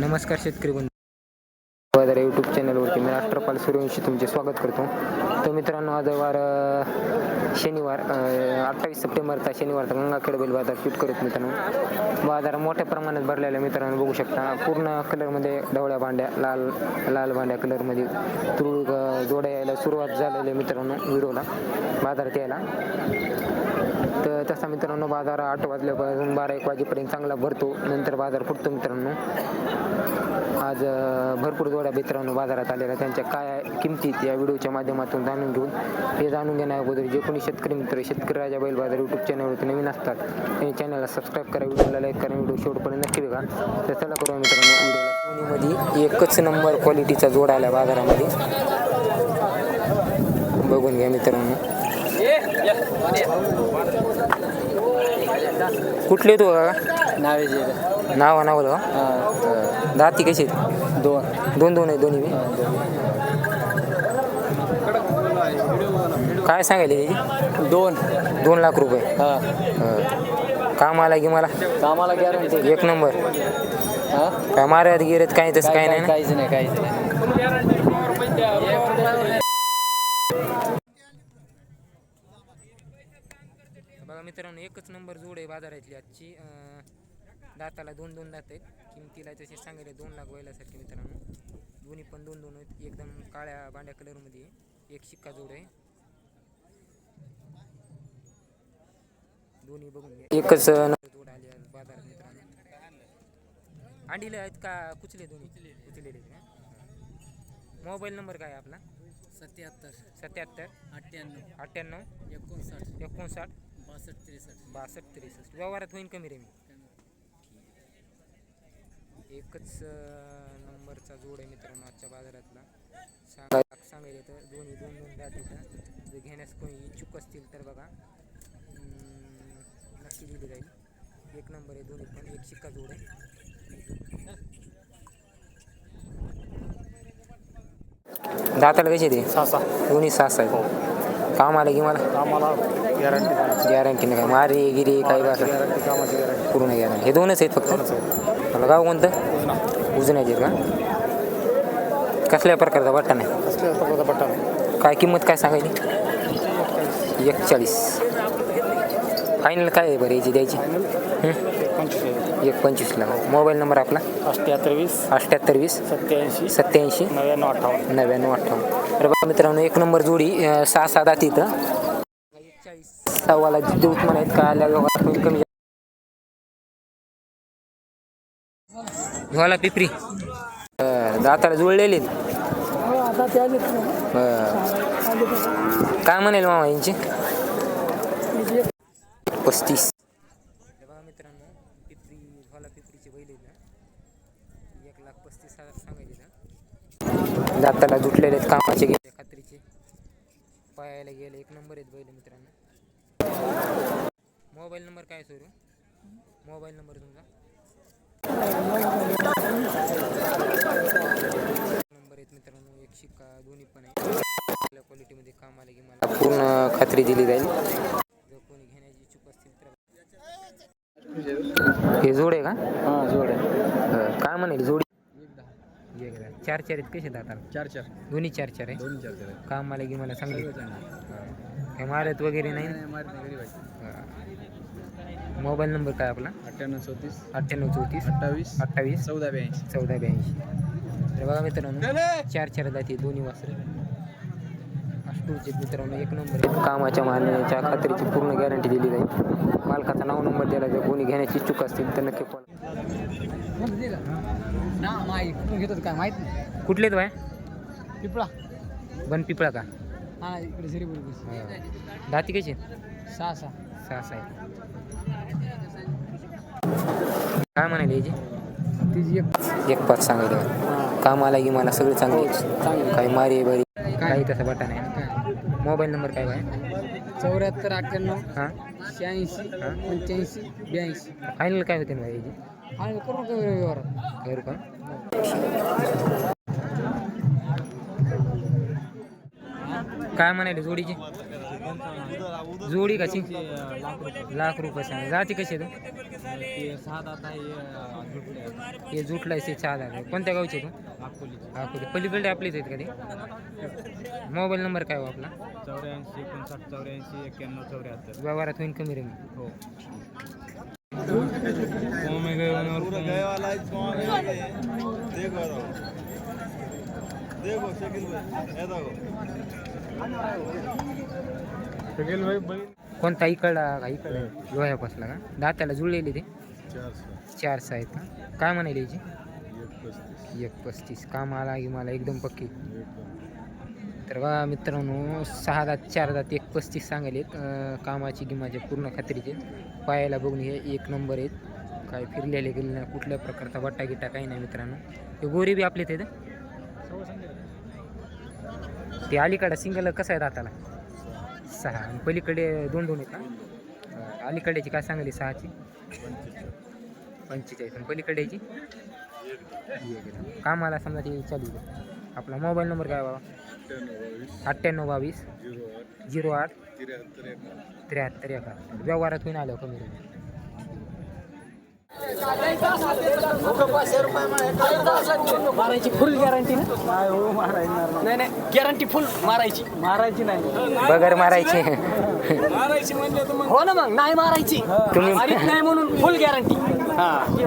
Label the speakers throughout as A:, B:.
A: नमस्कार शेतकरी बंधू. बाजार यूट्यूब चॅनलवरती मी राष्ट्रपाल सूर्यवंशी तुमचे स्वागत करतो. तर मित्रांनो आज वार शनिवार अठ्ठावीस सप्टेंबरचा शनिवारचा गंगाखेड बैल बाजार शूट करत मित्रांनो. बाजार मोठ्या प्रमाणात भरलेला मित्रांनो बघू शकता. पूर्ण कलरमध्ये ढवळ्या भांड्या लाल लाल भांड्या कलरमध्ये तुळ जोड्या यायला सुरुवात झालेली मित्रांनो व्हिडिओला. बाजारात यायला. मित्रांनो बाजार आठ वाजल्यापासून बारा एक वाजेपर्यंत चांगला भरतो. नंतर बाजार फुटतो मित्रांनो. आज भरपूर जोड्या मित्रांनो बाजारात आलेल्या त्यांच्या काय किमती या व्हिडिओच्या माध्यमातून जाणून घेऊन हे जाणून घेण्या अगोदर जे कोणी शेतकरी मित्र शेतकरी राजा बैल बाजार यूट्यूब चॅनलवरती नवीन असतात त्यांनी चॅनलला सबस्क्राईब करा व्हिडिओला लाईक करा व्हिडिओ शेवटपर्यंत नक्की बघा. तर चला करूया मित्रांनो व्हिडिओला सोनीमध्ये एकच नंबर क्वालिटीचा जोड आला बाजारामध्ये. बघून घ्या मित्रांनो. कुठले तो
B: नावे
A: नाव नाव का दाती कशी आहेत?
B: दोन.
A: दोन दोन आहे दोन्ही बी? काय सांगायले? त्याची
B: दोन.
A: दोन लाख रुपये.
B: हा.
A: हं. काम आला की मला
B: कामाला गॅरंटी
A: एक नंबर.
B: हा?
A: काय मारत गिरत काही तसं काय नाही ना?
B: काहीच नाही काहीच नाही.
A: मित्रांनो एकच नंबर जोड आहे बाजारातली आजची. दाताला दोन दोन दात आहेत. किमतीला तसे सांगितले दोन लाख व्हायलासारखे मित्रांनो. दोन्ही पण दोन दोन आहेत. एकदम काळ्या बांड्या कलरमध्ये आहे. एक शिक्का जोड आहे. दोन्ही बघून घ्या. एकच जोड आली बाजारात मित्रांनो. अंडीले आहेत का कुचले दोन्ही? कुचलेले. मोबाईल नंबर काय आहे आपला?
B: सत्याहत्तर.
A: सत्याहत्तर.
B: अठ्ठ्याण्णव.
A: अठ्ठ्याण्णव.
B: एकोणसाठ.
A: एकोणसाठ.
B: बासष्ट त्रेसष्ट.
A: बासष्ट त्रेसष्ट. व्यवहारात होईन कमी रे मी एकच नंबरचा जोड आहे मित्रांनो आजच्या बाजारातला. सांगा सांगायला तर दोन्ही दोन दोन द्या तिथं जर घेण्यास कोणी इच्छुक असतील तर बघा. नक्की दिली जाईल. एक नंबर आहे दोन्ही पण एक शिक्का जोड आहे. दाताला कसे ते?
B: सहा सहा.
A: दोन्ही सास आहेत काम आलं की मला
B: कामाला. Guarantee
A: guarantee. नाही काय? मारे गिरी बा असं
B: गॅरंटी कामाची गॅरंटी.
A: पूर्ण गॅरंटी. हे दोनच आहेत फक्त. मला गाव कोणतं? उजण्याचे का? कसल्या प्रकारचा बट्टा नाही?
B: कसल्या प्रकारचा पट्टा नाही?
A: काय किंमत काय सांगायची? एकचाळीस. फायनल काय आहे बरं याची द्यायची? हं?
B: पंचवीस
A: एक पंचवीसला मोबाईल नंबर आपला?
B: अठ्ठ्याहत्तर वीस.
A: अठ्ठ्याहत्तर वीस.
B: सत्याऐंशी.
A: सत्याऐंशी.
B: नव्याण्णव अठ्ठावन्न.
A: नव्याण्णव अठ्ठावन्न. बघा मित्रांनो एक नंबर जोडी सहा सहा दाती सव्वाला देऊत म्हणायत का आल्या व्यवहार होईल कमी झाला पिपरी दाताला जुळलेली काय म्हणेल मामा यांची पस्तीस बघा मित्रांनो पिपरी झाला पिपरीची बैल आहेत ना एक लाख पस्तीस हजार सांगायचे ना दाताला जुटलेले आहेत कामाचे गेले खात्रीचे पायाला गेले एक नंबर आहेत बैल मित्रांनो मोबाईल नंबर काय सोरू मोबाईल नंबर तुमचा? नंबर आहेत मित्रांनो एक शिक्का दोन्ही पण आहे आपल्या क्वालिटीमध्ये कामाला की मला पूर्ण खात्री दिली जाईल. जर कोणी घेण्याची इच्छुक असतील तर हे जोड आहे का?
B: हां जोड आहे.
A: काय म्हणेल जोडी? एक चार चार आहेत कसे दाताला?
B: चार चार.
A: दोन्ही चार चार आहे
B: दोन चार चार आहे
A: काम मला की मला सांगितलं हे. मारत वगैरे नाही? मोबाईल नंबर काय आपला?
B: अठ्ठ्याण्णव चौतीस.
A: अठ्ठ्याण्णव चौतीस.
B: अठ्ठावीस.
A: अठ्ठावीस.
B: चौदा ब्याऐंशी.
A: चौदा ब्याऐंशी. तर बघा मित्रांनो चार चार जाती दोन्ही वासरे. अष्टूचे मित्रांनो एक नंबर. कामाच्या मान्याच्या खात्रीची पूर्ण गॅरंटी दिली जाईल. मालकाचा नाव नंबर दिला जर कोणी घेण्याची इच्छुक असतील तर नक्की कॉल.
B: घेतात काय माहीत नाही.
A: कुठलेत बाय?
B: पिपळा.
A: बन पिपळा का?
B: हा इकडे श्रीपूर
A: दाती कशी
B: सहा सहा.
A: सहा सहा. काय म्हणाले याची
B: तिची एक
A: एक पाच सांगायचं काम आला की मला सगळं चांगलं
B: चांगली.
A: काही मारी बरी काही तसं बटा नाही मोबाईल नंबर काय बाय?
B: चौऱ्याहत्तर अठ्ठ्याण्णव
A: हां?
B: शहाऐंशी पंच्याऐंशी ब्याऐंशी.
A: फायनल काय होते ना याची
B: आणि करू का व्यवहार
A: करू का? काय म्हणाले जोडीची? जोडी कशी लाख रुपये सांग. जाती कशी आहे तू? हे जुटलाय ते चहा झालं कोणत्या गावचे तू? अकोले. पलीकडे आपलीच आहेत का ते? मोबाईल नंबर काय हो आपला?
C: चौऱ्याऐंशी एकोणसाठ चौऱ्याऐंशी एक्क्याण्णव चौऱ्याहत्तर.
A: व्यवहारात होईल कमी रेमी.
C: हो.
A: कोणता इकडला का इकडे लोह्यापासला का? दात्याला जुळलेली ते? चारशे आहेत का? काय म्हणाले याची एक पस्तीस. कामाला की मला एकदम पक्की. तर बघा मित्रांनो सहा दात चार दात एक पस्तीस सांगायलेत. कामाची गिमाचे पूर्ण खात्रीचे. पायाला बघून हे एक नंबर आहेत. काय फिरलेले गेले नाही कुठल्या प्रकारचा बट्टा गिट्टा काही नाही मित्रांनो. ते गोरी बी आपले ते ते अलीकडं सिंगल कसं आहे दाताला? सहा. आणि पलीकडे दोन दोन आहेत का अं, अलीकडेची काय सांगली? सहाची? पंचेचाळीस. आणि आहे. कामाला समजा ते चालू आहे. आपला मोबाईल नंबर काय बाबा? अठ्ठ्याण्णव बावीस. झिरो आठ. त्र्याहत्तर एका. व्यवहारात होईन आलं कमी.
B: मारायची फुल गॅरंटी ना? नाही हो मारायची नाही नाही गॅरंटी फुल मारायची. मारायची नाही.
A: बगर मारायचे.
B: मारायची म्हणले तर हो ना मग नाही मारायची.
A: तुम्ही-
B: मारित नाही म्हणून फुल गॅरंटी हा. ते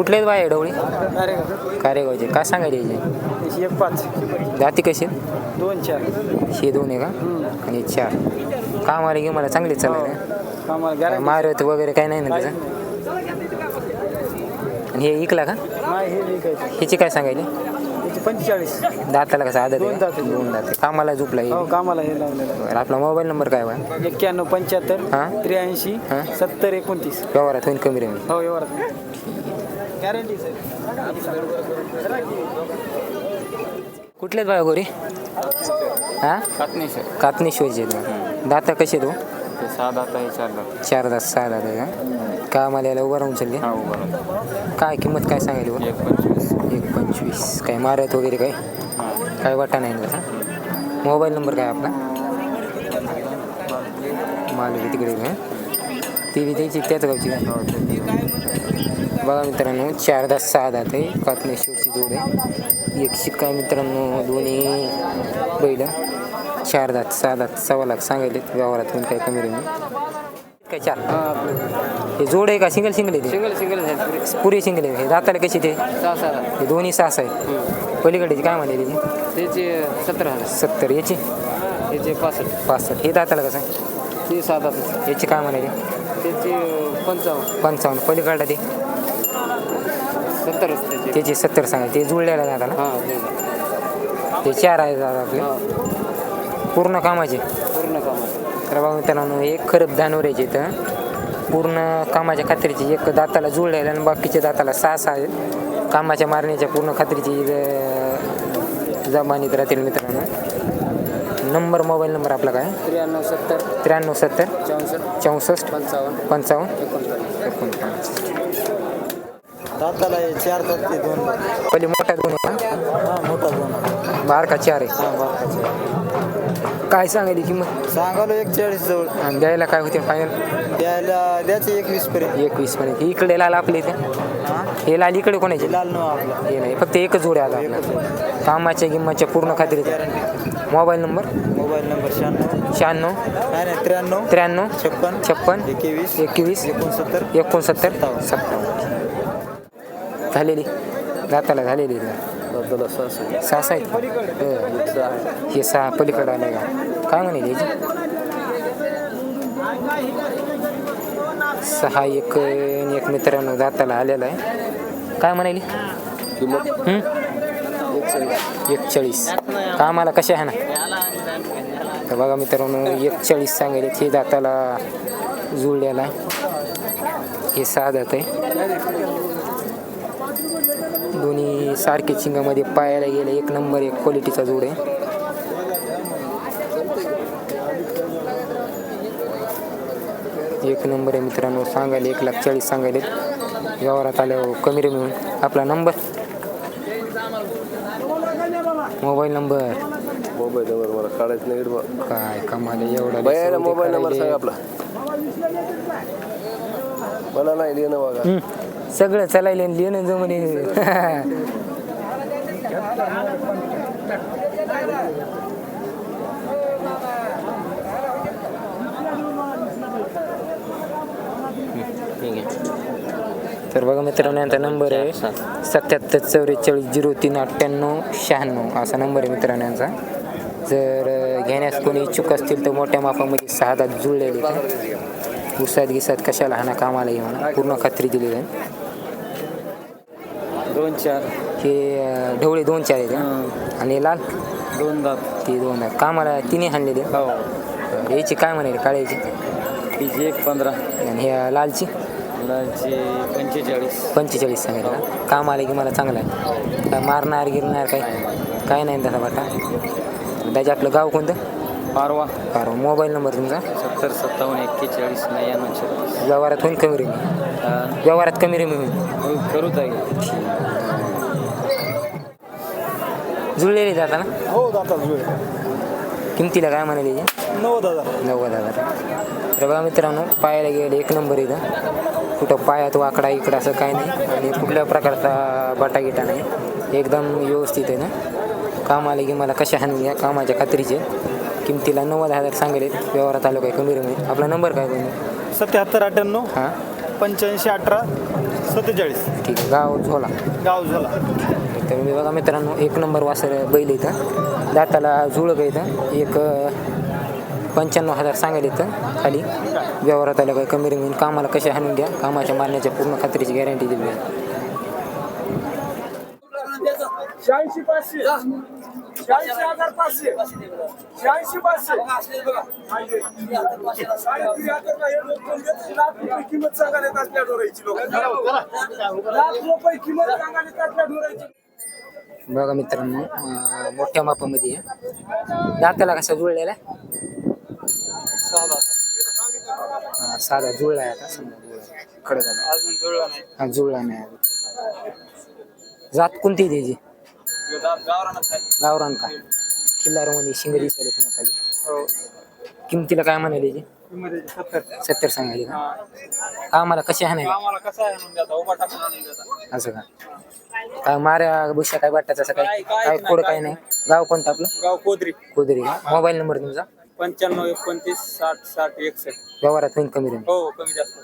A: कुठलेच बाय डवळी कारेगावचे. काय सांगायचे याचे?
B: एक पाच.
A: जाती कशी?
B: दोन चार.
A: हे दोन आहे का? आणि चार. कामाला गे मला चांगलीच
B: कामाला
A: मारत वगैरे काही नाही ना त्याचं? आणि हे इकला का? ह्याची काय सांगायली
B: त्याची पंचेचाळीस.
A: दाताला कसं आहे?
B: दोन? दात आहे.
A: दोन दात कामाला झोपला
B: हो? कामाला हे लावलेलं
A: आपला मोबाईल नंबर काय बा?
B: एक्क्याण्णव पंच्याहत्तर
A: हां?
B: त्र्याऐंशी
A: हां?
B: सत्तर एकोणतीस.
A: व्यवहारात होईल कमी रेमी.
B: हो एवढं गॅरंटी सर
A: कुठलेच बाय गोरी? हा?
C: कातने सर
A: कातनेश्वरचे आहेत का? दाता कसे तो
C: ते सहा दात आहे चार दात.
A: चार दात सहा दात आहे का? का मला याला उभं राहून चालले?
C: हा उभा
A: काय किंमत काय सांगायली बा?
C: एक पंचवीस.
A: एक पंचवीस. काय मारत वगैरे काय? काय वाटा नाही ना त्याचा? मोबाईल नंबर काय आपला? मालवी तिकडे काय ती बी द्यायची त्याच गावची काय बघा मित्रांनो चार दात सहा दात आहे. कातनेश्वरची जोड आहे. एक शिक्का मित्रांनो दोन्ही बैल. चार दात सहा दात सव्वा लाख सांगायले व्यवहारात पण काही कमी राहील काय चार? हे जोड आहे का? सिंगल सिंगल आहे
B: सिंगल सिंगल
A: पुरी सिंगल आहे. हे दाताला कशी ते? हे दोन्ही सास आहे. पलीकडेची काय म्हणे त्याची?
B: त्याचे सतरा हजार.
A: सत्तर. याची?
B: त्याचे पासष्ट.
A: पासष्ट. हे दाताला कसं आहे?
B: ते सात
A: याची काय म्हणे ते
B: त्याचे पंचावन्न.
A: पंचावन्न. पलीकडला ते?
B: सत्तरच त्याचे
A: त्याची सत्तर सांगा ते जुळलेला
B: हां ते
A: ते चार आहे दादा आपले.
B: हां.
A: पूर्ण कामाचे.
B: पूर्ण कामाचं.
A: तर बघा मित्रांनो एक खरब धानोऱ्याचे इथं पूर्ण कामाच्या खात्रीची एक दाताला जुळलेला आणि बाकीच्या दाताला सहा सहा आहेत. कामाच्या मारण्याच्या पूर्ण खात्रीची इथं जमानीत राहतील मित्रांनो. नंबर मोबाईल नंबर आपला काय?
B: त्र्याण्णव सत्तर.
A: त्र्याण्णव सत्तर.
B: चौसष्ट.
A: चौसष्ट.
B: पंचावन्न.
A: पंचावन्न.
B: एकोणपन्नास दाताला आहे चार दात ते दोन.
A: पहिले मोठा दोन
B: हा मोठा दोन
A: का बारका चार आहे.
B: हा बारकाचे
A: काय सांगायली किंमत?
B: सांगालो एक चाळीस जवळ.
A: आणि द्यायला काय होते फायनल
B: द्यायला द्यायचे एकवीस पर्यंत.
A: एकवीस पर्यंत. इकडे लाल आपले इथे. हे? लाल इकडे कोणाचे?
B: लाल नऊ आपला.
A: हे नाही फक्त एकच जोडे आला आपला कामाच्या किंमतच्या पूर्ण खात्रीचे मोबाईल नंबर?
B: मोबाईल नंबर शहाण्णव.
A: शहाण्णव.
B: नाही नाही त्र्याण्णव.
A: त्र्याण्णव.
B: छप्पन.
A: छप्पन.
B: एकवीस.
A: एकवीस.
B: एकोणसत्तर.
A: एकोणसत्तर.
B: सत्तावन्न.
A: झालेली. दाताला झालेली सहा सहा आहेत हे. सहा पलीकडे आलं का? काय म्हणे त्याची सहा एक आणि एक मित्रांनो दाताला आलेला आहे. काय म्हणाली? हं? एकचाळीस. कामाला कशा आहे ना? तर बघा मित्रांनो एकचाळीस सांगेल हे दाताला जुळलेला आहे. हे सहा दात आहे. दोन्ही सारखे चिंगामध्ये पायाला गेले. एक नंबर एक क्वालिटीचा जोड आहे. एक नंबर आहे मित्रांनो सांगायला एक लाख चाळीस सांगायले व्यवहारात आल्यावर कमी रमी होईल. आपला number mobile number
D: mobile number मला काढायचं नाही रे बा.
A: काय कमाल आहे, एवढा
D: बाया
A: दिवस
D: मोबाईल नंबर. सांग आपला. मला नाही लिहिणं बघा.
A: सगळं चालायला लिहिणं जमणे तर बघा मित्रांनो यांचा नंबर आहे सत्याहत्तर चौवेचाळीस झिरो तीन अठ्ठ्याण्णव शहाण्णव. असा नंबर आहे मित्रांनो यांचा. जर घेण्यास कोणी इच्छुक असतील तर मोठ्या मापामध्ये सहा दात जुळलेले उसाद उसात गिसात कशाला हाना कामाला येऊन म्हणा पूर्ण खात्री दिली जाईल
C: दोन चार.
A: हे ढवळे दोन चार आहेत? आणि लाल?
C: दोन दात.
A: ती दोन आहेत. कामाला तिन्ही हाणलेले
C: हो.
A: याची काय म्हणाली काळ्याची
C: तिची एक पंधरा.
A: आणि ह्या लालची?
C: मुलांची पंचेचाळीस.
A: पंचेचाळीस सांगितलं काम आले की मला चांगलं आहे. मारणार गिरणार काय? काय नाही तसा वाटा त्याचे आपलं गाव कोणतं?
C: पारवा
A: बरं मोबाईल नंबर तुमचा?
C: सत्तर सत्तावन्न एक्केचाळीस नव्याण्णव छत्तीस.
A: व्यवहारात होईल कमी रेमी व्यवहारात कमी रेमी होईल.
C: करू ताई
A: जुळलेले जाता ना?
E: हो दादा जुळे
A: किमतीला काय म्हणाले?
E: नव्वद हजार.
A: नव्वद हजार. तर बघा मित्रांनो पायाला गेले एक नंबर इथं. कुठं पायात वाकडा इकडं असं काही नाही. आणि कुठल्या प्रकारचा बाटा गिटा नाही. एकदम व्यवस्थित आहे ना? काम आले की मला कशा हाणून घ्या कामाच्या खात्रीचे. किमतीला नव्वद हजार सांगेल व्यवहारात आलो काय कमी रमी. आपला नंबर काय कोणी?
E: सत्याहत्तर अठ्ठ्याण्णव
A: हां.
E: पंच्याऐंशी अठरा सत्तेचाळीस.
A: ठीक आहे गाव झोला.
E: गाव झाला.
A: तर मी बघा मित्रांनो एक नंबर वासर बैल इथं. दाताला जुळग इथं. एक पंच्याण्णव हजार सांगायला इथं. खाली. व्यवहारात आलं काय कमी रंगीन कामाला कशा हाणून घ्या कामाच्या मारण्याच्या पूर्ण खात्रीची गॅरंटी दिली आहे.
B: शहाऐंशी पाचशे. शहाऐंशी हजार पाचशे. शहाऐंशी पाचशे. साडेतीन हजार लोक कोण देतात? लाख रुपये किंमत सांगायला येतात त्या डोराची लोक. लाख रुपये किंमत सांगायला येतात त्या डोराची
A: बघा मित्रांनो मोठ्या मापामध्ये आहे. दाताला कसा जुळलेला? हा, साधा जुळला आहे आता समजा जुळला.
C: अजून जुळला नाही.
A: हा जुळला नाही. जात कोणती आहे त्याची गावरान का? किल्लारमध्ये शिंग दिसले मोठाली
C: हो.
A: किमतीला काय म्हणाले याची
C: सत्तर
A: सत्तर सांगायचे का? हाणायला
C: आम्हाला कसं आहे म्हणून देता उभा टाकून आणून देता
A: असं का? काय माऱ्या बुशा काय वाटतात असं काय? काय कोड काय नाही? गाव कोणतं आपलं?
C: गाव कोदरी.
A: कोदरी का? मोबाईल नंबर तुमचा?
C: पंच्याण्णव एकोणतीस साठ साठ एकसष्ट.
A: व्यवहारात होईल कमी
C: हो कमी जास्त.